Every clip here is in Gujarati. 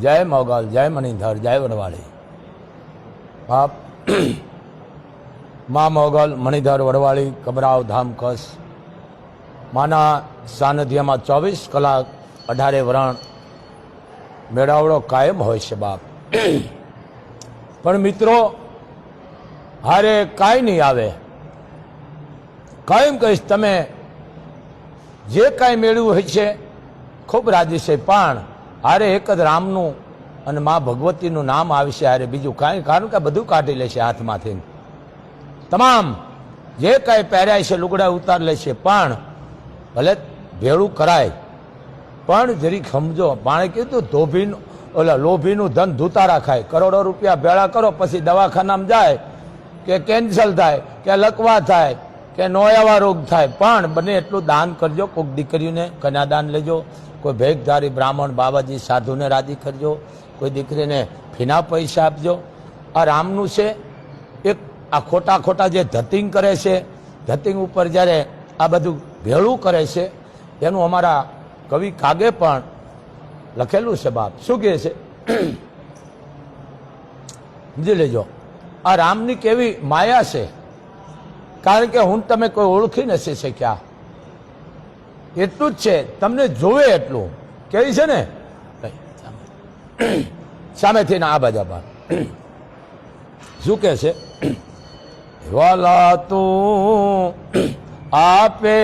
જય મોગલ, જય મણિધર, જય વડવાળી. બાપ, મા મોગલ, મણિધર, વડવાળી, કબરાવ ધામ કસ માના સાનિધ્યમાં ચોવીસ કલાક અઢારે વરણ મેળાવડો કાયમ હોય છે બાપ. પણ મિત્રો, હારે કાંઈ નહીં આવે. કાયમ કહીશ, તમે જે કાંઈ મેળવ્યું હોય છે, ખૂબ રાજી છે. પણ હારે એક જ રામનું અને મા ભગવતીનું નામ આવશે હારે બીજું કાંઈ. કારણ કે બધું કાઢી લેશે હાથમાંથી. તમામ જે કાંઈ પહેર્યા છે, લુગડા ઉતાર લેશે પણ ભલે ભેળું કરાય, પણ જરીક સમજો પાણે કીધું, ધોભીનું, ઓલા લોભીનું ધન ધૂતારા ખાય. કરોડો રૂપિયા ભેળા કરો, પછી દવાખાનામાં જાય, કે કેન્સલ થાય, કે લકવા થાય કે નોયાવા રોગ થાય. પણ બને એટલું દાન કરજો. કોઈક દીકરીને કન્યાદાન લેજો. કોઈ ભેગધારી બ્રાહ્મણ બાબાજી સાધુને રાજી કરજો. કોઈ દીકરીને ફીના પૈસા આપજો. આ રામનું છે. એક આ ખોટા ખોટા જે ધતિંગ કરે છે, ધતિંગ ઉપર જ્યારે આ બધું ભેળું કરે છે, એનું અમારા કવિ કાગે પણ લખેલું છે બાપ. શું કહે છે? સમજી લેજો. આ રામની કેવી માયા છે. કારણ કે હું તમે કોઈ ઓળખી નથી શક્યા. એટલું જ છે, તમને જોવે એટલું. કેવી છે ને? સામેથી ના આ બધા પણ શું કે છે? વાલા તું આપે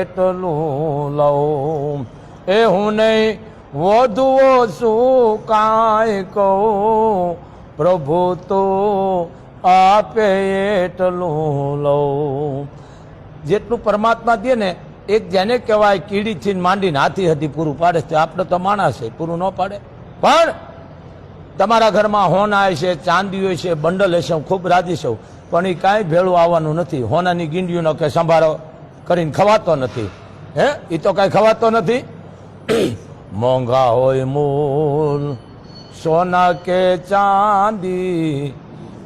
એટલું લઉં. એ હું નહીં, વધુઓ શું કાંઈ કહું? પ્રભુ તો આપે એટલું લઉં. જેટલું પરમાત્મા દે ને એક જેને કહેવાય કીડીથી માંડીને હાથી હતી પૂરું પાડે છે. આપણે તો માણસ છે, પૂરું ન પાડે. પણ તમારા ઘરમાં હોના છે ચાંદી હોય છે બંડલ હશે, હું ખૂબ રાજી છું. પણ એ કાંઈ ભેળું આવવાનું નથી. હોનાની ગીંડીઓનો કે સંભાળો કરીને ખવાતો નથી. હે? એ તો કાંઈ ખવાતો નથી. મોંઘા હોય મૂલ, સોના કે ચાંદી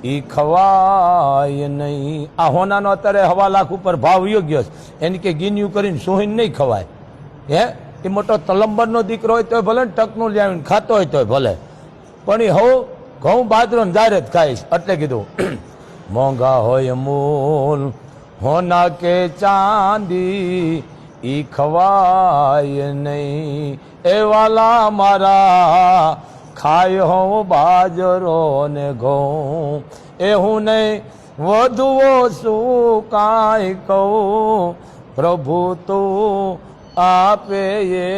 ઈ ખવાય નહીં. આ હોનાનો અત્યારે હવા લાખ ઉપર ભાવ યોગ્ય છે. એની કે ગીન્યું કરીને સોહીન નહીં ખવાય. હે? એ મોટો તલંબરનો દીકરો હોય તોય ભલે ને ટકનું લાવીને ખાતો હોય તોય ભલે. પણ એ હવ ઘઉં બાજરો ને જ ખાઈશ એટલે કીધું, મોંઘા હોય મૂલ, હોના કે ચાંદી ઈ ખવાય નહીં. એ વાલા મારા ખાય હું બાજરો ને ઘઉં. એ હું નહીં વધુઓ શું કાંઈ કહું? પ્રભુ તું આપે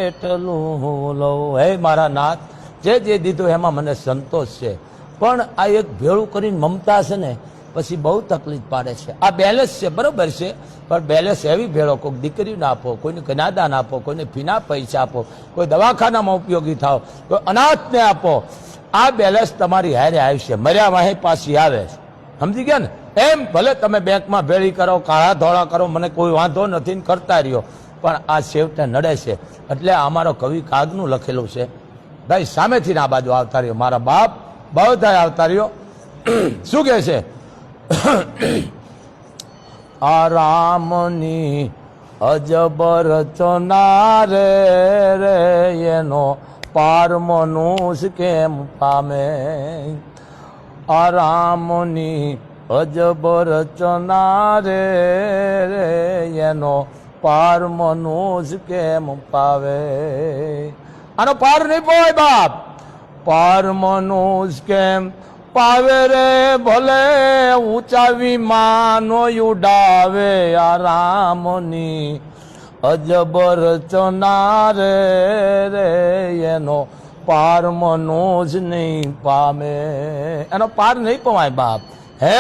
એટલું લઉં. હે મારા નાથ, જે જે દીધું એમાં મને સંતોષ છે. પણ આ એક ભેળું કરીને મમતા છે ને પછી બહુ તકલીફ પાડે છે. આ બેલેન્સ છે, બરોબર છે, પણ બેલેન્સ એવી ભેળો. કોઈક દીકરીને આપો, કોઈને કનાદાન આપો, કોઈને ફીના પૈસા આપો, કોઈ દવાખાનામાં ઉપયોગી થાવ કોઈ અનાથને આપો. આ બેલેન્સ તમારી હારે આવશે. મર્યા વાહે પાછી આવે સમજી ગયા ને? એમ ભલે તમે બેંકમાં ભેળી કરો, કાળા ધોળા કરો, મને કોઈ વાંધો નથી ને કરતા રહ્યો. પણ આ છેવટે નડે છે. એટલે અમારો કવિ કાગનું લખેલું છે. ભાઈ, સામેથી ના બાજુ આવતા રહ્યો. મારા બાપ બધા આવતા રહ્યો. શું કહે છે? આ રામની અજબર રચના રે રે, એનો પાર મનુષ કેમ પામે? આ રામની અજબર રચના રે રે, એનો પાર મનુષ કેમ પાવે? આનો પાર નહીં પોય બાપ, પાર મનુષ કેમ પાવે રે, ભલે ઊંચા વિમાનો ઉડાવે આ રામની અજબર રચના રે રે એનો પાર મનોજ નહીં પામે. એનો પાર નહીં પવાય બાપ. હે?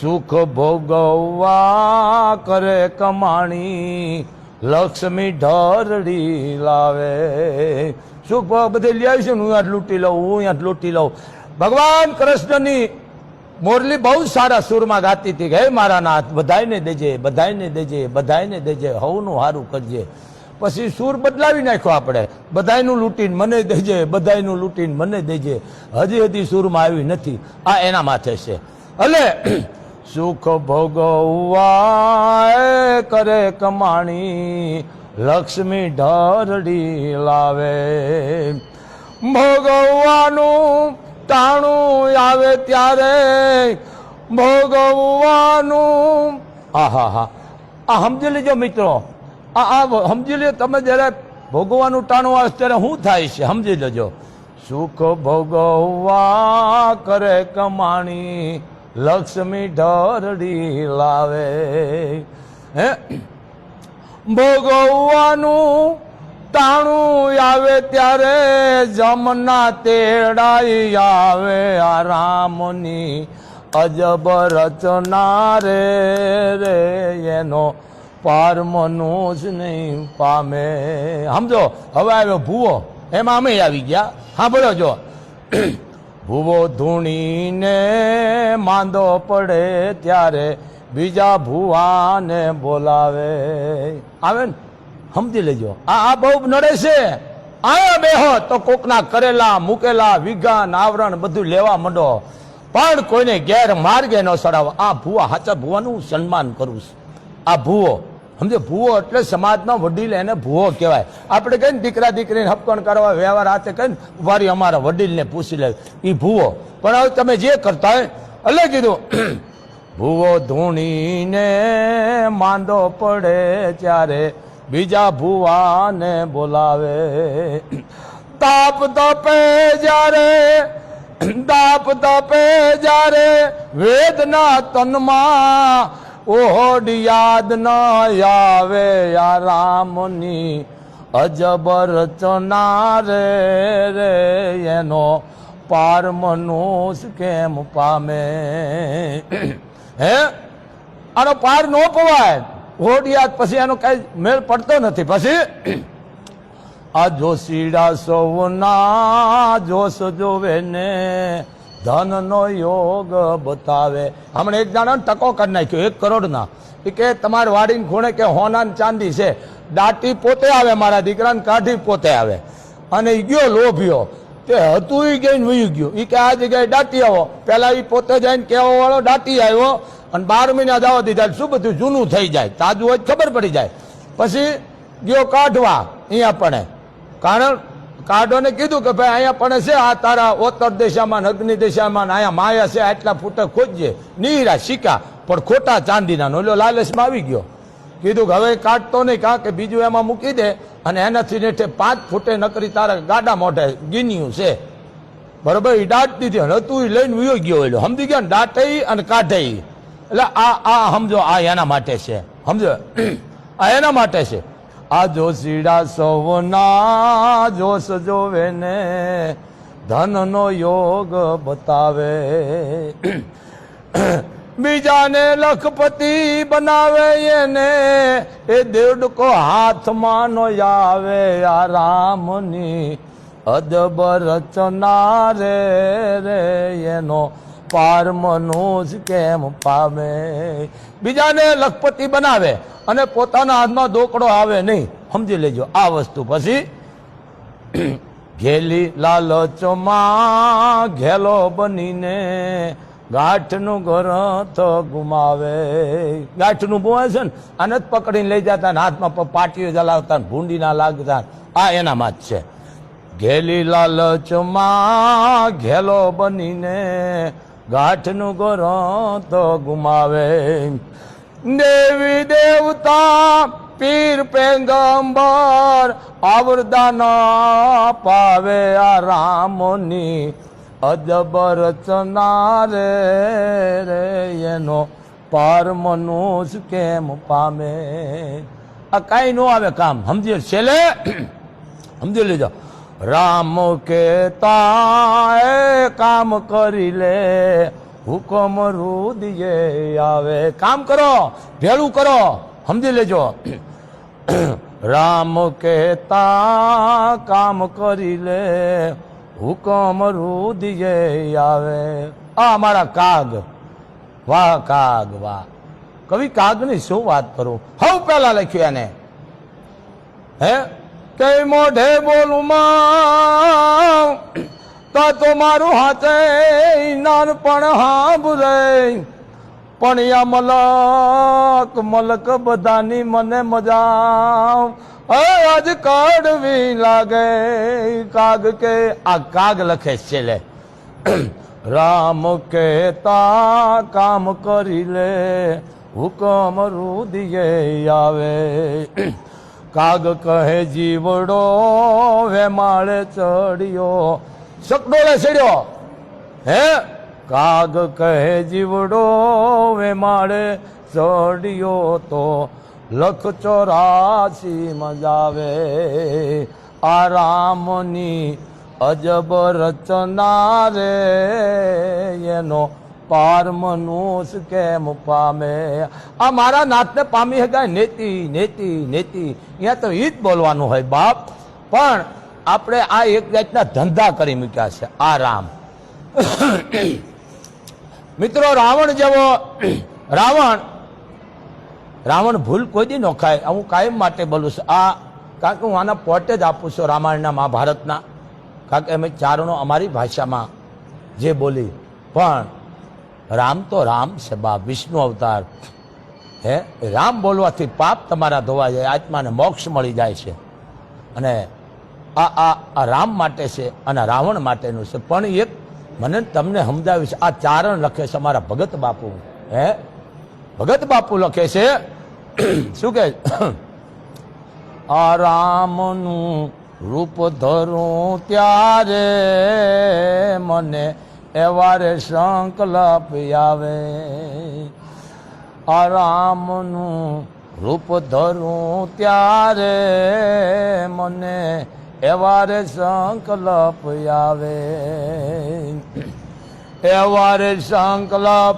સુખ ભોગવવા કરે કમાણી, લક્ષ્મી ઢરડી લાવે. સુખ બધે લઈ આવીશું હું લૂંટી લઉં, હું લૂંટી લઉં. ભગવાન કૃષ્ણની મોરલી બહુ સારા સુરમાં ગાતી હતી હે મારા નાથ, બધાયને દેજે બધાયને દેજે બધાયને દેજે, હવનું સારું કરજે. પછી સૂર બદલાવી નાખ્યો આપણે. બધાયનું લૂંટીને મને દેજે, બધાયનું લૂંટીને મને દેજે. હજી હજી સૂરમાં આવી નથી. આ એના માથે છે. એટલે સુખ ભોગવવા કરે કમાણી, લક્ષ્મી ઢરડી લાવે. ભોગવવાનું ટાણું આવે ત્યારે ભોગવવાનું. આહા હા આ સમજી લેજો મિત્રો. આ આ સમજી લ્યો તમે જ્યારે ભોગવવાનું ટાણું આવે ત્યારે શું થાય છે? સમજી લેજો. સુખ ભોગવવા કરે કમાણી, લક્ષ્મી ઢરડી લાવે. હે? ભોગવવાનું ટાણું આવે ત્યારે જમના તેડાઈ આવે આ રામની અજબ રચના રે રે, એનો પાર મનુજ નહીં પામે. સમજો? હવે આવ્યો ભૂવો. એમાં અમે આવી ગયા. બોલો જો ભૂવો ધૂણીને માંદો પડે ત્યારે બીજા ભૂવાને બોલાવે. આવે ને? સમજી લેજો. આ આ બહુ નડે છે. આયા બેહો તો કોકના કરેલા, મૂકેલા, વિઘાન, આવરણ બધું લેવા માંડો. પણ કોઈને ગેર માર્ગે ન સડાવો આ ભૂવા હાચા ભૂવાનું સન્માન કરું છું. આ ભૂવો. સમજે? ભૂવો એટલે સમાજનો વડીલ એને ભૂવો કહેવાય. આપણે કહીએ ને, દીકરા, દીકરીને હપકણ કરવા વ્યવહાર હાથે કહીને વારી અમારા વડીલને પૂછી લે. એ ભૂવો. પણ હવે તમે જે કરતા હોય, એટલે કીધું, ભૂવો ધૂણીને માંદો પડે ત્યારે બીજા ભુવાને બોલાવે. તાપ તપે જ્યારે, તાપ તપે જ્યારે વેદના તનમાં ઓઢ યાદ ન આવે આ રામની અજબ રચના રે રે એનો પાર મનુષ કેમ પામે? હે? આનો પાર ન પવાય. હોડિયાત પછી એનો કઈ મેળ પડતો નથી. પછી આ જોશીડા સૌના જોશ જોવે ને ધનનો યોગ બતાવે. હમણાં એક જણા ટકો કરી નાખ્યો, એક કરોડના. એ કે તમારે વાડીને ખૂણે કે હોના ચાંદી છે. દાટી પોતે આવે મારા દીકરાને, કાઢી પોતે આવે. અને ગયો લોભ્યો. તે હતું ઈ ગઈને વયું ગયું ઈ કે આ જગ્યાએ દાટી આવો. પેલા એ પોતે જઈને કહેવા વાળો દાટી આવ્યો. અને બાર મહિના દાવા દીધા શું બધું જૂનું થઈ જાય, તાજું હોય ખબર પડી જાય. પછી ગયો કાઢવા, અહીંયા પણ. કારણ કાઢોને કીધું કે ભાઈ અહીંયા પણ છે, આ તારા ઓતર દિશામાં અગ્નિ દિશામાં અહીંયા માયા છે, આટલા ફૂટે ખોજજે નીરા સિક્કા પણ ખોટા ચાંદીના ઓલો લાલચમાં આવી ગયો. કીધું કે હવે કાઢતો નહીં કાં, કે બીજું એમાં મૂકી દે. અને એનાથી નેઠે પાંચ ફૂટે નકરી તારા ગાડા મોઢે ગીન્યું છે. બરોબર? એ દાટ દીધી અને તું લઈને વિયો ગયો એલો સમજી ગયા ને? દાટે અને કાઢે. એટલે આ આ સમજો, આ એના માટે છે. સમજો? આ એના માટે છે. આ જોશીડા સૌના જોશ જોવે ને ધનનો યોગ બતાવે. બીજાને લખપતિ બનાવે એને, એ દેડકો હાથમાં નો આવે આ રામની અદબ રચના રે એનો પાર મનોજ કેમ પામે? બીજાને લખપતિ બનાવે અને પોતાના હાથમાં દોકડો આવે નહીં. સમજી લેજો, આ વસ્તુ પછી ઘેલી લાલચમાં ઘેલો બનીને ગાંઠનું ગ્રંથ ગુમાવે. ગાંઠનું બોય છે ને, આને જ પકડીને લઈ જતા ને હાથમાં પાટીઓ જલાવતા ભૂંડી ના લાગતા આ એનામાં જ છે. ઘેલી લાલચમાં ઘેલો બનીને ગાંઠનું તો ગુમાવે. દેવી દેવતા, પીર પેગંબર, આવરદાન પાવે આ રામની અદબ રચના રે એનો પાર મનુષ કેમ પામે? આ કાંઈ ન આવે કામ. સમજી છેલ્લે? સમજી લેજો. રામ કેતા કામ કરી લે. હુકમ રુદિયે આવે. કામ કરો, ભેળું કરો, સમજી લેજો. રામ કહેતા કામ કરી લે. હુકમ રુદિયે આવે. આ મારા કાગ. વાહ કાગ, વાહ. કવિ કાગની શું વાત કરું? હવ પહેલા લખ્યું એને. હે? કે મોઢે બોલું માં? તો તો મારું હાથે નાનપણ હાંભરે પણ યા મલક મલક બધાની મને મજા અવાજ કાઢવી લાગે. કાગ કે, આ કાગ લખે છે લે. રામ કેતા કામ કરી લે. હુકમ રૂદિયે આવે. કાગ કહે જીવડો વેમાળે ચડ્યો. શકડોળે ચડ્યો? હે? કાગ કહે જીવડો વેમાળે ચડ્યો તો. લખ ચોરાસી મજાવે. આ રામની અજબ રચના રે એનો પાર મનુષ કેમ પામે? આ મારા નાથને પામી શકાય નેતિ નેતિ નેતિ. અહીંયા તો એ જ બોલવાનું હોય બાપ. પણ આપણે આ એક જાતના ધંધા કરી મૂક્યા છે. આ રામ મિત્રો, રાવણ જેવો, રાવણ રાવણ ભૂલ કોઈ દી ન ખાય. હું કાયમ માટે બોલું છું. આ કારણ કે હું આના પોટે જ આપું છું રામાયણના મહાભારતના. કારણ કે અમે ચારણો અમારી ભાષામાં જે બોલી. પણ રામ તો રામ છે બા વિષ્ણુ અવતાર. હે? રામ બોલવાથી પાપ તમારા ધોવા જાય, આત્માને મોક્ષ મળી જાય છે. અને આ આ આ રામ માટે છે અને રાવણ માટેનું છે. પણ એક મને તમને સમજાવ્યું છે, આ ચારણ લખે છે અમારા ભગત બાપુ. હે? ભગત બાપુ લખે છે, શું કે આ રામનું રૂપ ધરું ત્યારે મને એવારે સંકલ્પ આવે. આ રામનું રૂપ ધરું ત્યારે મને એવારે સંકલ્પ આવે. એવારે સંકલ્પ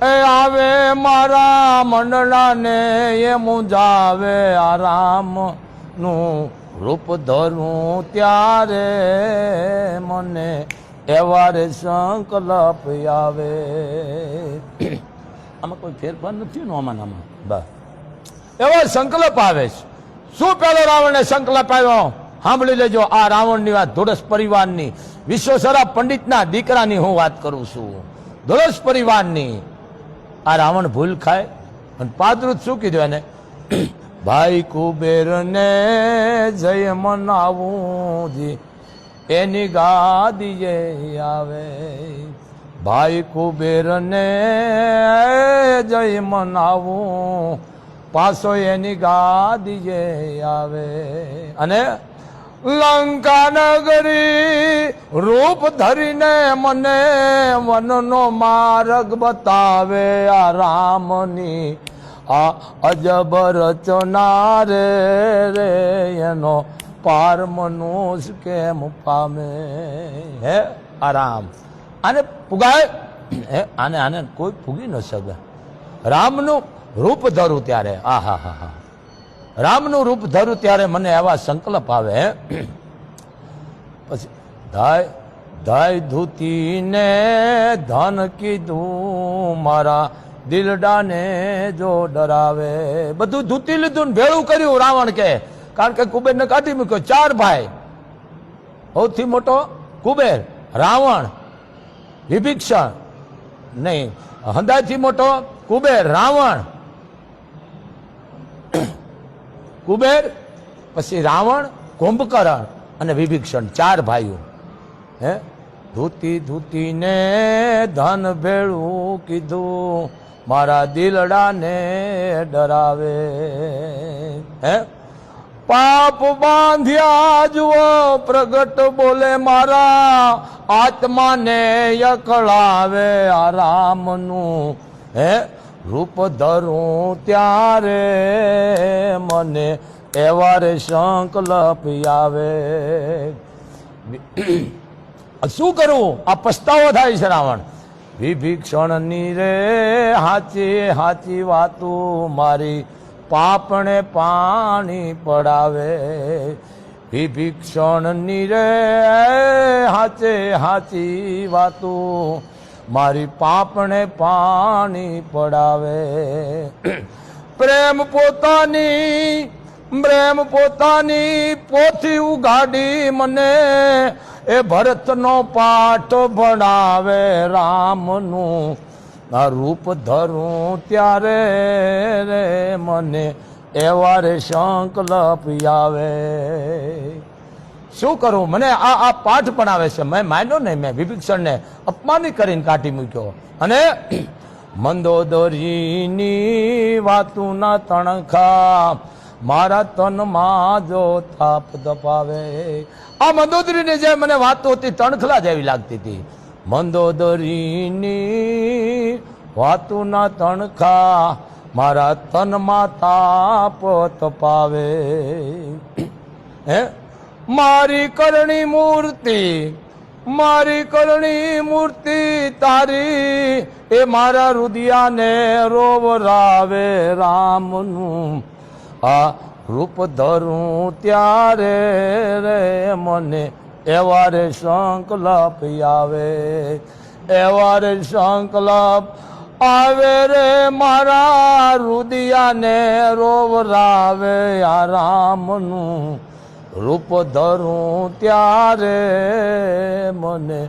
એ આવે મારા મંડળાને, એ મુંજાવે આ રામનું રૂપ ધરું ત્યારે મને એવારે સંકલ્પ આવે. આમાં કોઈ ફેરફાર નથી ને આમાં આમાં? બસ. એવો સંકલ્પ આવે છે. શું પેલો રાવણને સંકલ્પ આવ્યો? સાંભળી લેજો, આ રાવણની વાત ધોળસ પરિવારની. વિશ્વસરા પંડિતના દીકરાની હું વાત કરું છું. ધોળસ પરિવારની. આ રાવણ ભૂલ ખાય. અને પાદરૂત શું કીધું એને? ભાઈ કુબેરને જય મનાવું જી. એની ગાદીએ આવે. ભાઈ કુબેરને જય મનાવું. પાછો એની ગાદીએ આવે. અને લંકા નગરી રૂપ ધરીને મને વનનો માર્ગ બતાવે આ રામની. આ અજબ રચના રે રે એનો પાર મનોજ કેમ પામે? હે, આરામ. આને પુગાય? હે, આને આને કોઈ ફૂગી ન શકે. રામનું રૂપ ધરું ત્યારે. આ હા હા. હા રામનું રૂપ ધરું ત્યારે મને એવા સંકલ્પ આવે પછી ધાય ધાય ધૂતીને ધન કીધું મારા દિલડાને જો ડરાવે. બધું ધૂતી લીધું ભેળું કર્યું, રાવણ કે કારણ કે કુબેરને કાઢી મૂક્યો. ચાર ભાઈ. સૌથી મોટો કુબેર, રાવણ વિભીક્ષણ નહીં હંદાથી મોટો કુબેર, રાવણ. કુબેર, પછી રાવણ, કુંભકરણ અને વિભીક્ષણ ચાર ભાઈઓ. હે? ધૂતી, ધૂતીને ધન ભેળું કીધું. મારા દિલડાને ડરાવે. હે? પાપ બાંધ્યા જુઓ પ્રગટ બોલે મારા. આત્માને યકળાવે આ રામનું. હે, રૂપ ધરું ત્યારે મને એવારે સંકલ્પ આવે શું કરવું આ પસ્તાવો થાય છે રાવણ. વિભીક્ષણની રે હાચી હાચી વાતું મારી પાપણે પાણી પડાવે. વિભીક્ષણની રે હાચે હાચી વાતું. મારી પાપણે પાણી પડાવે. પ્રેમ પોતાની પ્રેમ પોતાની પોથી ઉગાડી મને. એ ભરતનો પાઠ ભણાવે રામનું. રૂપ ધરું ત્યારે રે મને એવા રે સંકલ્પ આવે. શું કરું? મને આ આ પાઠ પણ આવે છે. મેં માન્યો નહીં, મેં વિભીક્ષણને અપમાનિત કરીને કાઢી મૂક્યો. અને મંદોદરીની વાતુના તણખા મારા તનમાં જો થાપ દપાવે આ મંદોદરીની જે મને વાતો હતી, તણખલા જેવી લાગતી હતી. મંદોદરીની વાતુના તણખા મારા તનમાં તાપ તપાવે. હે? મારી કરણી મૂર્તિ, મારી કરણી મૂર્તિ તારી, એ મારા રુદિયાને રોવરાવે રામનું. આ રૂપ ધરું ત્યારે રે મને એવા રે સંકલ્પ આવે એવા રે સંકલ્પ આવે રે મારા રુદિયાને રોવરાવે, આ રામનું રૂપ ધરું ત્યારે મને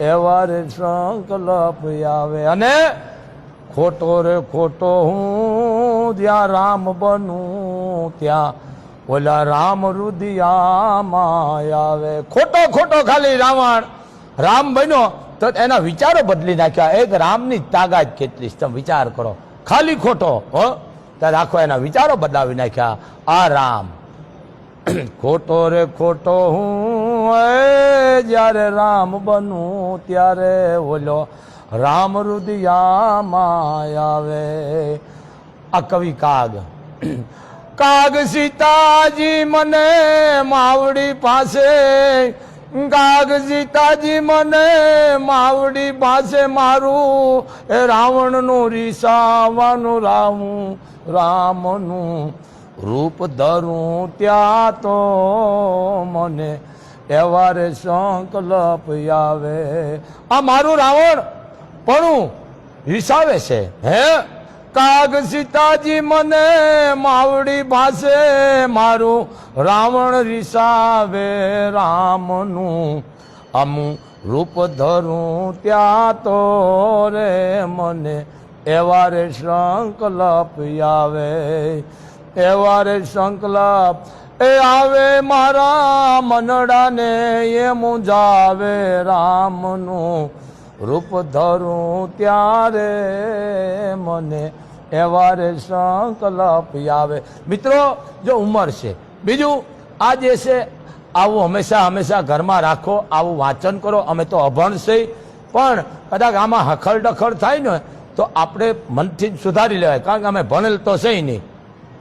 એવા રે સંકલ્પ આવે. અને ખોટો રે ખોટો હું જ્યાં રામ બનું, ત્યાં ઓલા રામ રુદિયામાં આવે. ખોટો ખોટો ખાલી રાવણ, રામ બન્યો, તો એના વિચારો બદલી નાખ્યા. એક રામની તાકાત કેટલી તમે વિચાર કરો. ખાલી ખોટો, હો? ત્યારે આખો એના વિચારો બદલાવી નાખ્યા. આ રામ. ખોટો રે ખોટો હું જ્યારે રામ બનું, ત્યારે ઓલો રામ રુદિયામાં આવે. આ કવિ કાગ. કાગ સીતાજી મને માવડી પાસે કાગ સીતાજી મને માવડી પાસે મારું એ રાવણનું રીસાવાનું રાવું રામનું રૂપ ધરું ત્યાં તો મને એવારે સંકલ્પ આવે આ મારું રાવણ, પણ હિસાવે છે, હે? કાગ સીતાજી મને માવડી ભાષે મારું રાવણ રિસાવે રામનું. અમું રૂપ ધરું ત્યાં તો રે મને. એવા રે સંકલ્પ આવે. એવા રે સંકલ્પ. એ આવે મારા મનડાને, એ મુંજાવે રામનું. રૂપ ધરું ત્યારે મને. એવા રે સંકલ્પ આવે. મિત્રો, જો ઉંમર છે. બીજું, આ જે છે, આવું હંમેશા હંમેશા ઘરમાં રાખો, આવું વાંચન કરો, અમે તો અભણ છે. પણ કદાચ આમાં હખલ ડખળ થાય ને, તો આપણે મનથી જ સુધારી લેવાય. કારણ કે અમે ભણેલ તો છે નહીં.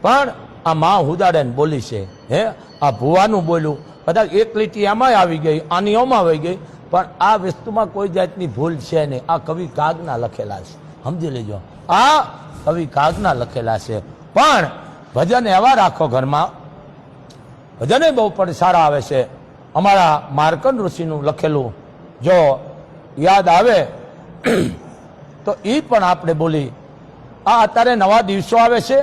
પણ આ મા હુદાડેન બોલી છે, હે? આ ભુવાનું બોલ્યું. કદાચ એક લીટી આમાંય આવી ગઈ, આની ઓમાં આવી ગઈ. પણ આ વસ્તુમાં કોઈ જાતની ભૂલ છે નહીં. આ કવિ કાગના લખેલા છે. સમજી લેજો. આ કવિ કાગના લખેલા છે. પણ ભજન એવા રાખો ઘરમાં. ભજને બહુ પણ સારા આવે છે. અમારા માર્કન ઋષિનું લખેલું, જો યાદ આવે, તો એ પણ આપણે બોલી, આ અત્યારે નવા દિવસો આવે છે.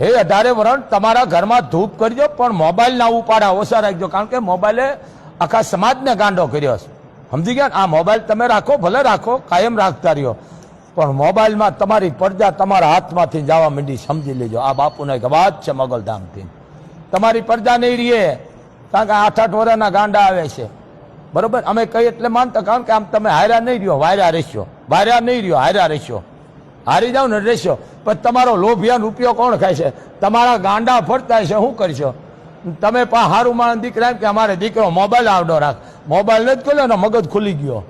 હે અઢારે વરણ, તમારા ઘરમાં ધૂપ કરજો, પણ મોબાઈલ ના ઉપાડા ઓછા રાખજો, કારણ કે મોબાઈલે આખા સમાજને ગાંડો કર્યો છે. સમજી ગયા? આ મોબાઈલ તમે રાખો, ભલે રાખો, કાયમ રાખતા રહ્યો. પણ મોબાઈલમાં તમારી પડદા તમારા હાથમાંથી જવા માંડી, સમજી લેજો. આ બાપુનો એક વાત છે મગલધામથી. તમારી પડદા નહીં રહીએ કારણ કે આઠ આઠ વર્ષના ગાંડા આવે છે. બરોબર? અમે કઈ એટલે માનતા, કારણ કે આમ તમે હાર્યા નહીં રહ્યો વાયરા રહેશો. વાયરા નહીં રહ્યો, હાર્યા રહેશો. હારી જાવ ને રહેશો. પણ તમારો લોભિયાનો રૂપિયો કોણ ખાય છે? તમારા ગાંડા ફરતા છે, શું કરશો? તમે પણ હારું માણસ દીકરા કે અમારે દીકરો મોબાઈલ આવડો રાખ. મોબાઈલ નથી ખોલ્યો ને મગજ ખુલી ગયો.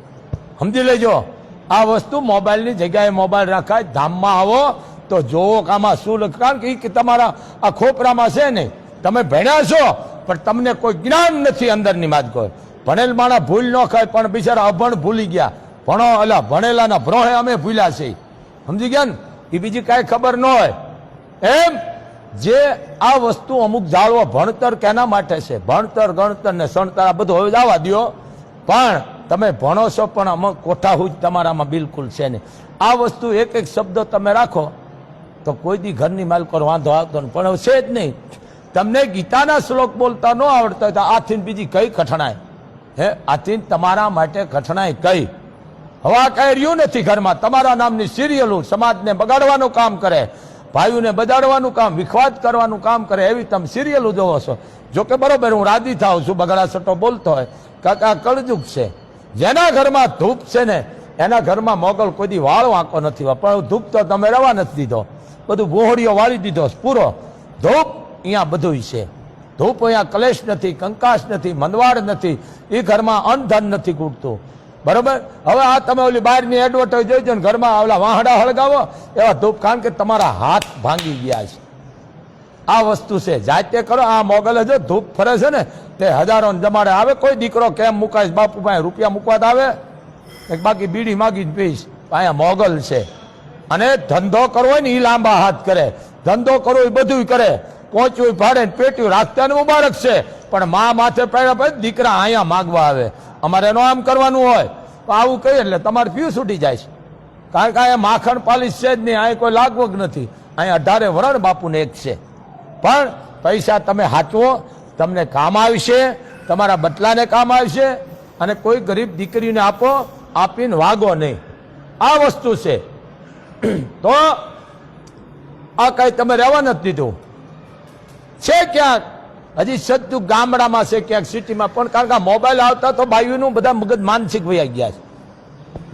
સમજી લેજો. આ વસ્તુ મોબાઈલની જગ્યાએ મોબાઈલ રાખાય, ધામમાં આવો, તો જોવો આમાં શું કારણ કે તમારા આ ખોપરામાં છે ને, તમે ભણ્યા છો, પણ તમને કોઈ જ્ઞાન નથી અંદરની માત કોઈ. ભણેલ માણા ભૂલ ન ખાય, પણ બિચારા અભણ ભૂલી ગયા. ભણો, અલા, ભણેલાના ભ્રોહે અમે ભૂલ્યા છે સમજી ગયા ને? એ બીજી કાંઈ ખબર ન હોય. એમ? જે આ વસ્તુ અમુક જાળવો ભણતર કેના માટે છે? ભણતર, ગણતર ને સણતર આ બધું હવે જવા દ્યો. પણ તમે ભણો છો, પણ અમુક કોઠા હુજ તમારામાં બિલકુલ છે નહીં. આ વસ્તુ એક એક શબ્દ તમે રાખો, તો કોઈ દી ઘરની માલકો વાંધો આવતો નહીં. પણ છે જ નહીં. તમને ગીતાના શ્લોક બોલતા ન આવડતા હોય તો આથી બીજી કઈ કઠણાય હે આથી તમારા માટે કઠણાય કઈ? હવા કઈ રહ્યું નથી ઘરમાં. તમારા નામની સિરિયલો સમાજને બગાડવાનું કામ કરે, ભાઈઓને બગાડવાનું કામ, વિખવાદ કરવાનું કામ કરે એવી તમે સિરિયલો જોવો છો. જોકે બરોબર, હું રાજી થાઉં છું, બગડા સટો બોલતો હોય. કાકા કળજુગ છે. જેના ઘરમાં ધૂપ છે ને, એના ઘરમાં મોગલ કોઈ દી વાળ વાંકો નથી. પણ ધૂપ તો તમે રવા નથી દીધો. બધું ગોહડીઓ વાળી દીધો પૂરો. ધૂપ અહીંયા બધું છે. ધૂપ અહીંયા કલેશ નથી કંકાશ નથી, મંદવાડ નથી, એ ઘરમાં અનધન નથી કૂટતું બરોબર? હવે આ તમે ઓલી બહારની એડવર્ટાઈઝ જોઈજો ને ઘરમાં ઓલા વાહડા હળગાવો, એવા ધૂપ, કારણ કે તમારા હાથ ભાંગી ગયા છે. આ વસ્તુ છે. જાતે કરો, આ મોગલ જો ધૂપ ફરે છે ને, તે હજારો જમાડે આવે. કોઈ દીકરો કેમ મુકાય બાપુ પાસે રૂપિયા મૂકવા આવે. એક બાકી બીડી માગી જ પીશ. અહીંયા મોગલ છે. અને ધંધો કરવો હોય ને એ લાંબા હાથ કરે. ધંધો કરવો એ બધું કરે. પહોંચ્યું ભાડે પેટ્યું રાખતા ને મુબારક છે. પણ મા માથે પડ્યા પછી દીકરા અહીંયા માગવા આવે. અમારે એનો આમ કરવાનું હોય. તો આવું કહીએ એટલે તમારે ફ્યુ છૂટી જાય કારણ કે અહીંયા માખણ પાલીસ છે જ નહીં. અહીંયા કોઈ લાગવગ નથી. અહીંયા અઢારે વરણ બાપુને એક છે. પણ પૈસા તમે હાચવો, તમને કામ આવશે, તમારા બટલાને કામ આવશે, અને કોઈ ગરીબ દીકરીને આપો, આપીને વાગો નહીં. આ વસ્તુ છે. તો આ કઈ તમે રહેવા નથી દીધું. છે ક્યાંક? હજી સજ્જુ ગામડામાં છે, ક્યાંક સિટીમાં, પણ કારણ કે મોબાઈલ આવતા તો ભાઈઓનું બધા મગજ માનસિક વૈયા ગયા છે.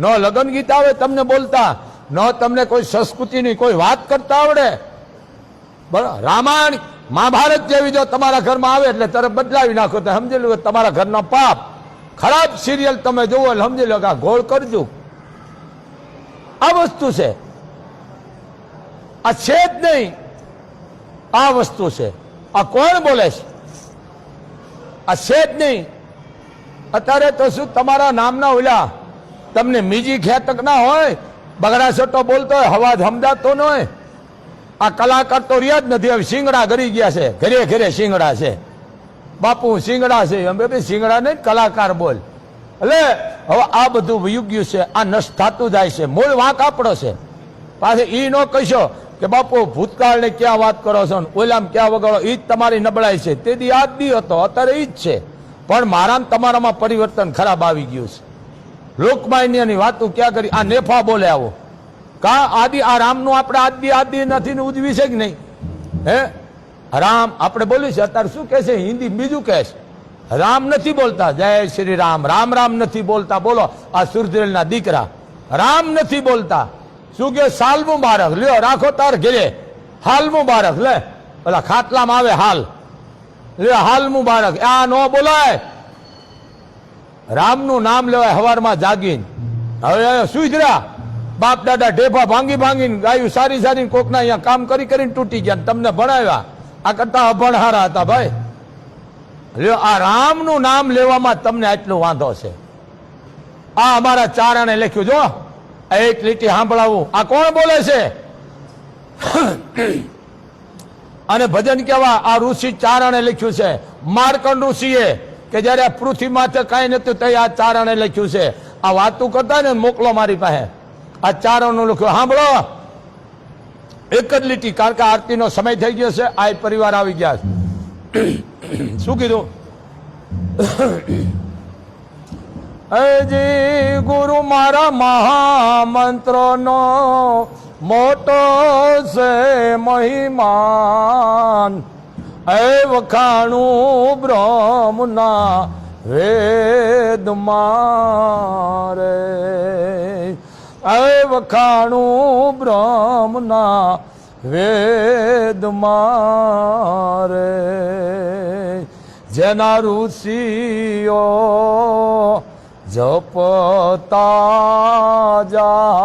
ન લગ્ન ગીત આવે, તમને બોલતા. ન તમને કોઈ સંસ્કૃતિની કોઈ વાત કરતા આવડે બરાબર રામાયણ, મહાભારત જેવી જો તમારા ઘરમાં આવે એટલે તરત બદલાવી નાખો તો સમજી લો તમારા ઘરના પાપ. ખરાબ સિરિયલ તમે જોવો એટલે સમજી લો કે આ ગોળ કરજો. આ વસ્તુ છે. આ છે જ નહીં. આ વસ્તુ છે. આ કોણ બોલે છે? આ છે જ નહીં. અત્યારે તો શું તમારા નામના ઓલા તમને મીજી ખેતક ના હોય? બગડા છોટો બોલતો હોય, હવા સમજાતો ન હોય. આ કલાકાર તો રહ્યા જ નથી. હવે શિંગડા ગરી ગયા છે. ઘરે ઘરે શિંગડા છે. બાપુ, શિંગડા છે. અમે બી શિંગડા નહીં, કલાકાર બોલ. એટલે હવે આ બધું યુગ્યું છે. આ નષ્ટ થતું જાય છે. મૂળ વાંક આપણો છે. પાસે એ ન કહીશો કે બાપુ, ભૂતકાળને ક્યાં વાત કરો છો ઓલામ ક્યાં વગાડો? એ જ તમારી નબળાઈ છે. તે દી આ દી હતો. અત્યારે એ જ છે. પણ મારા તમારામાં પરિવર્તન ખરાબ આવી ગયું છે. લોકમાન્યની વાતો ક્યાં કરી? આ નેફા બોલે આવો. કા આદિ આ રામનું આપણે આદિ આદિ નથી ને ઉજવી છે કે નહીં? હે? રામ આપણે બોલ્યું છે અત્યારે શું કહે છે? હિન્દી બીજું કહે છે. રામ નથી બોલતા, જય શ્રી રામ. રામ રામ નથી બોલતા, બોલો. આ સુરજરેલના દીકરા. રામ નથી બોલતા. શું કે સાલ મુબારક. લ્યો, રાખો તાર ઘેરે. હાલ મુબારક, લે. પેલા ખાટલામાં આવે હાલ. લ્યો, હાલ મુબારક. આ ન બોલાય. રામનું નામ લેવાય હવારમાં જાગીને. હવે સુધર્યા બાપ દાદા ઢેફા ભાંગી ભાંગીને ગાયું સારી સારી કોકના અહીંયા કામ કરી કરીને તૂટી ગયા તમને ભણાવ્યા. આ કરતા અભણહારા હતા ભાઈ. લ્યો, આ રામનું નામ લેવામાં તમને આટલો વાંધો છે. આ અમારા ચારણે લખ્યું, જો. એક લીટી સાંભળાવું. આ કોણ બોલે છે? અને ભજન કેવા, આ ઋષિ ચારણે લખ્યું છે. માર્કંડ ઋષિએ કે જયારે પૃથ્વી માથે કઈ નતું તે આ ચારણે લખ્યું છે. આ વાતું કરતા ને મોકલો મારી પાસે. આ ચારોનું લખ્યું સાંભળો એક જ લીટી, કારણ કે આરતીનો સમય થઈ ગયો છે, આ પરિવાર આવી ગયા છે. શું કીધું? હજી ગુરુ મારા મહામંત્રનો મોટો છે મહિમાન. એ વખાણું બ્રહ્મના વેદ મારે એ વખાણું બ્રહ્મના વેદ મારે. જેના ઋષિઓ જપતા જા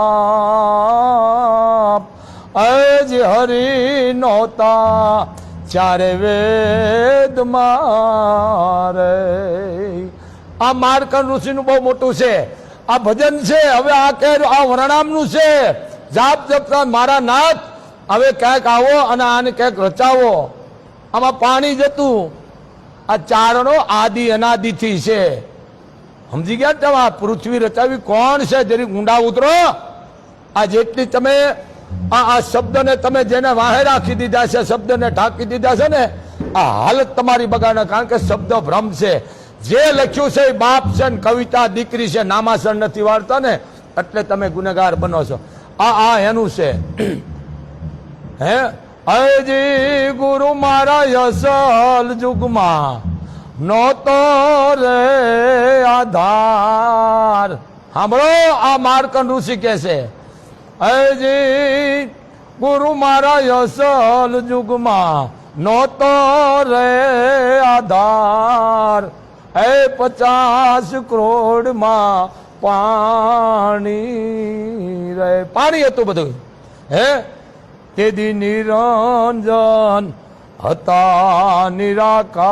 અજ હરિ નોતા ચારે વેદ મારે. આ માર્કન ઋષિનું બહુ મોટું છે. આ ભજન છે, હવે આ કે, આ વરણામનું છે. જાપ જપતા મારા નાથ, હવે ક્યાંક આવો અને આને ક્યાંક રચાવો. આમાં પાણી જતું. આ ચારણો આદિ અનાદિથી છે. સમજી ગયા તમે? આ પૃથ્વી રચાવી કોણ છે? જેની ઊંડા ઉતરો. આ જેટલી તમે આ આ શબ્દને તમે જેને વાહે રાખી દીધા છે, શબ્દને ઢાંકી દીધા છે ને, આ હાલત તમારી બગાડે. કારણ કે શબ્દ ભ્રમ છે. જે લખ્યું છે બાપ છે ને કવિતા દીકરી છે, નામાસર નથી વાળતા ને, એટલે તમે ગુનેગાર બનો છો. આ આ એનું છે. હે? અજી ગુરુ મારા યસલ જુગમાં નોતો રે આધાર. સાંભળો, આ માર્કન ઋષિ કે છે. અજી ગુરુ મારા યસલ જુગમાં નોતો રે આધાર. એ પચાસ કરોડમાં પાણી રે પાણી હતું બધું. હે? તેદી નિરંજન હતા નિરાકાર.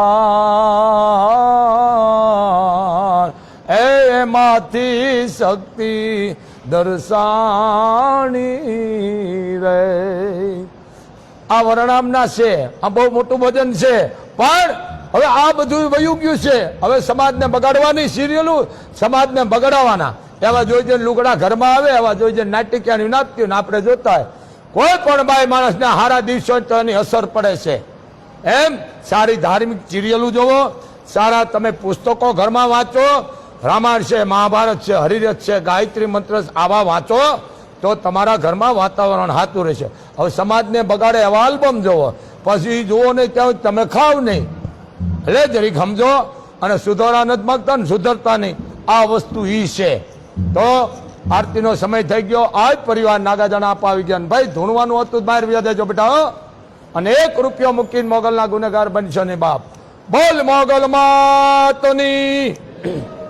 એમાંથી શક્તિ દર્શાણી રે આ વરણામના છે. આ બહુ મોટું ભજન છે. પણ હવે આ બધું વયું ગયું છે. હવે સમાજને બગાડવાની સિરિયલો સમાજને બગાડવાના. એવા જોઈ જઈને લુગડા ઘરમાં આવે, એવા જોઈ જઈને નાટ્યક્યાની નાપતી ને આપણે જોતા હોય. કોઈ પણ બાય માણસને હારા દિવસો એની અસર પડે છે. એમ સારી ધાર્મિક સિરિયલો જોવો. સારા તમે પુસ્તકો ઘરમાં વાંચો. રામાયણ છે, મહાભારત છે, હરિરથ છે, ગાયત્રી મંત્ર આવા વાંચો તો તમારા ઘરમાં વાતાવરણ હાથું રહેશે. હવે સમાજને બગાડે એવા આલ્બમ જોવો. પછી જુઓ નહીં, ત્યાં તમે ખાવ નહીં. એટલે જરીક સમજો, અને સુધારા નથી માગતા ને સુધરતા નહીં. આ વસ્તુ ઈ છે. તો આરતીનો સમય થઈ ગયો. આ જ પરિવાર નાગાજણા આવી ગયા ભાઈ ધૂણવાનું હતું, બહાર વ્યા દેજો બેટા. અને એક રૂપિયો મૂકીને મોગલના ગુનેગાર બનશો ને બાપ. બોલ મોગલ માતની.